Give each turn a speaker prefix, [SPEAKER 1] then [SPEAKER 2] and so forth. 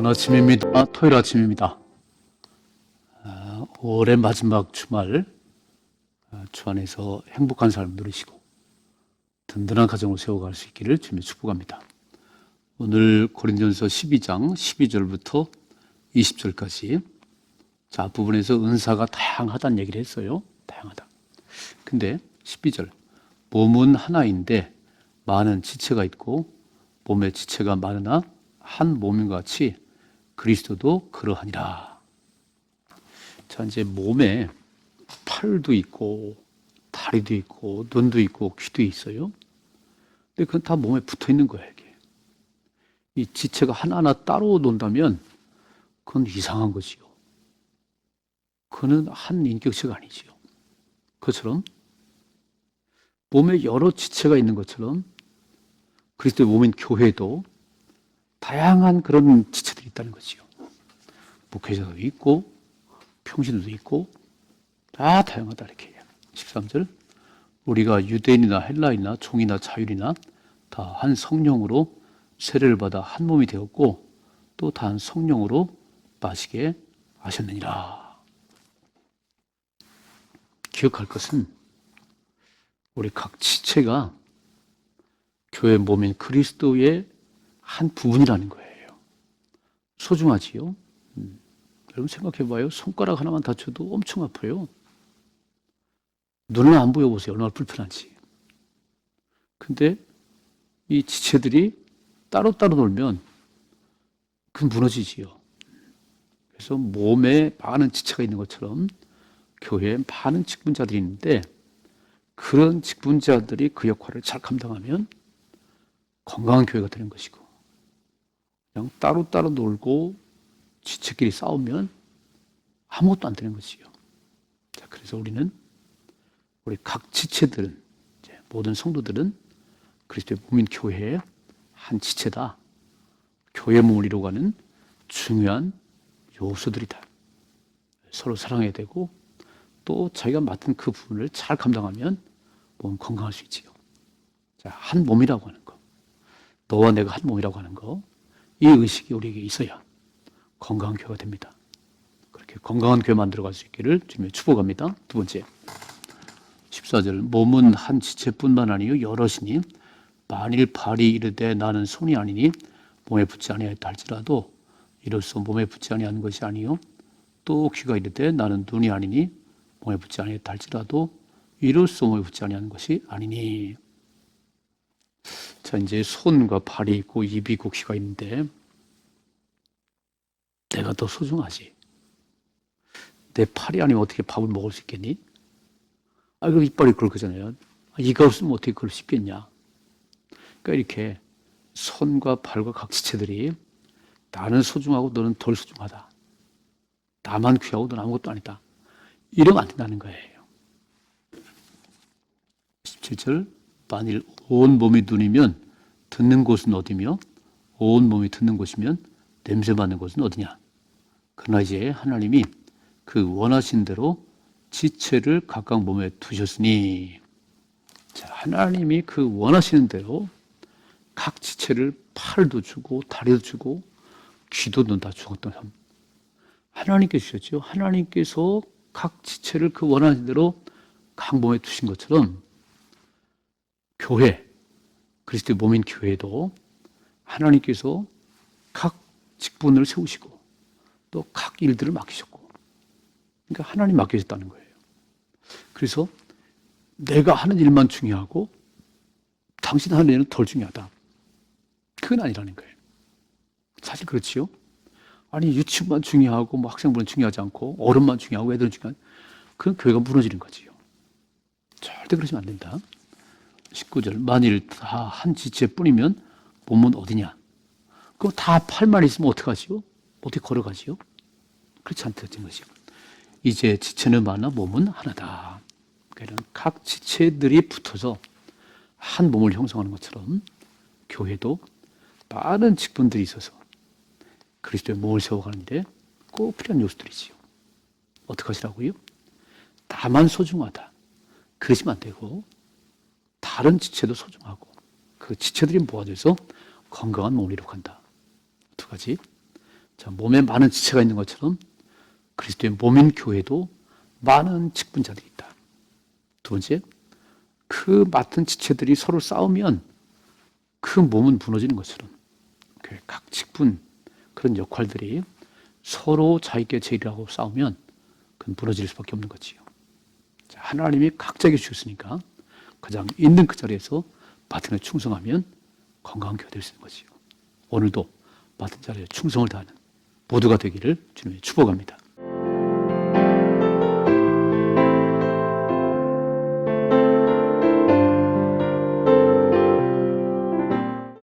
[SPEAKER 1] 좋은 아침입니다. 토요일 아침입니다. 아, 5월의 마지막 주말 아, 주 안에서 행복한 삶 누리시고 든든한 가정을 세워갈 수 있기를 주님의 축복합니다. 오늘 고린전서 12장 12절부터 20절까지 자 부분에서 은사가 다양하다는 얘기를 했어요. 다양하다. 근데 12절 몸은 하나인데 많은 지체가 있고 몸의 지체가 많으나 한 몸인 것 같이 그리스도도 그러하니라. 자, 이제 몸에 팔도 있고, 다리도 있고, 눈도 있고, 귀도 있어요. 근데 그건 다 몸에 붙어 있는 거예요, 이게. 이 지체가 하나하나 따로 논다면 그건 이상한 거지요. 그는 한 인격체가 아니지요. 그처럼 몸에 여러 지체가 있는 것처럼 그리스도의 몸인 교회도 다양한 그런 지체들이 있다는 거지요. 목회자도 있고, 평신도도 있고, 다 다양하다, 이렇게 해요. 13절. 우리가 유대인이나 헬라인이나 종이나 자율이나 다 한 성령으로 세례를 받아 한 몸이 되었고, 또 다 한 성령으로 마시게 하셨느니라. 기억할 것은 우리 각 지체가 교회 몸인 그리스도의 한 부분이라는 거예요. 소중하지요. 음. 여러분 생각해 봐요. 손가락 하나만 다쳐도 엄청 아파요. 눈을 안 보여보세요. 얼마나 불편한지. 근데 이 지체들이 따로따로 놀면 그건 무너지지요. 그래서 몸에 많은 지체가 있는 것처럼 교회에 많은 직분자들이 있는데 그런 직분자들이 그 역할을 잘 감당하면 건강한 교회가 되는 것이고 그냥 따로따로 놀고 지체끼리 싸우면 아무것도 안 되는 것이요. 자, 그래서 우리는 우리 각 지체들은 모든 성도들은 그리스도의 몸인 교회의 한 지체다. 교회 몸을 이루어가는 중요한 요소들이다. 서로 사랑해야 되고 또 자기가 맡은 그 부분을 잘 감당하면 몸 건강할 수 있지요. 자, 한 몸이라고 하는 거. 너와 내가 한 몸이라고 하는 거. 이 의식이 우리에게 있어야 건강한 교회가 됩니다. 그렇게 건강한 교회 만들어갈 수 있기를 주님의 축복합니다. 두 번째, 14절 몸은 한 지체뿐만 아니요 여럿이니 만일 발이 이르되 나는 손이 아니니 몸에 붙지 아니하였다 할지라도 이로써 몸에 붙지 아니한 것이 아니요 또 귀가 이르되 나는 눈이 아니니 몸에 붙지 아니하였다 할지라도 이로써 몸에 붙지 아니한 것이 아니니 자 이제 손과 발이 있고 입이 있고 귀가 있는데 내가 더 소중하지. 내 팔이 아니면 어떻게 밥을 먹을 수 있겠니? 아, 그럼 이빨이 그럴 거잖아요. 이가 없으면 어떻게 그럴 수 있겠냐? 그러니까 이렇게 손과 발과 각 지체들이 나는 소중하고 너는 덜 소중하다. 나만 귀하고 너는 아무것도 아니다. 이러면 안 된다는 거예요. 17절 만일 온 몸이 눈이면 듣는 곳은 어디며 온 몸이 듣는 곳이면 냄새 맡는 곳은 어디냐? 그러나 이제 하나님이 그 원하신 대로 지체를 각각 몸에 두셨으니 자, 하나님이 그 원하시는 대로 각 지체를 팔도 주고 다리도 주고 귀도 다 주었던 삶. 하나님께 주셨죠. 하나님께서 각 지체를 그 원하는 대로 각 몸에 두신 것처럼 교회, 그리스도의 몸인 교회도 하나님께서 각 직분을 세우시고 또 각 일들을 맡기셨고 그러니까 하나님 맡기셨다는 거예요. 그래서 내가 하는 일만 중요하고 당신 하는 일은 덜 중요하다. 그건 아니라는 거예요. 사실 그렇지요. 아니 유치원만 중요하고 뭐 학생부는 중요하지 않고 어른만 중요하고 애들은 중요한 그런 교회가 무너지는 거지요. 절대 그러시면 안 된다. 19절 만일 다 한 지체 뿐이면 몸은 어디냐? 그럼 다 팔만 있으면 어떡하지요? 어떻게 걸어가지요? 그렇지 않다는 것이요. 이제 지체는 많아 몸은 하나다. 그러니까 각 지체들이 붙어서 한 몸을 형성하는 것처럼 교회도 많은 직분들이 있어서 그리스도의 몸을 세워가는데 꼭 필요한 요소들이지요. 어떻게 하시라고요? 나만 소중하다. 그러시면 안 되고 다른 지체도 소중하고 그 지체들이 모아져서 건강한 몸을 이룩한다. 두 가지. 자, 몸에 많은 지체가 있는 것처럼 그리스도의 몸인 교회도 많은 직분자들이 있다. 두 번째, 그 맡은 지체들이 서로 싸우면 그 몸은 무너지는 것처럼 그각 직분 그런 역할들이 서로 자기께 제일하고 싸우면 그건 무너질 수밖에 없는 거지요. 자, 하나님이 각자에게 주셨으니까 가장 있는 그 자리에서 맡은 에 충성하면 건강한 교회 될 수 있는 거지요. 오늘도 맡은 자리에 충성을 다하는 모두가 되기를 주님의 축복합니다.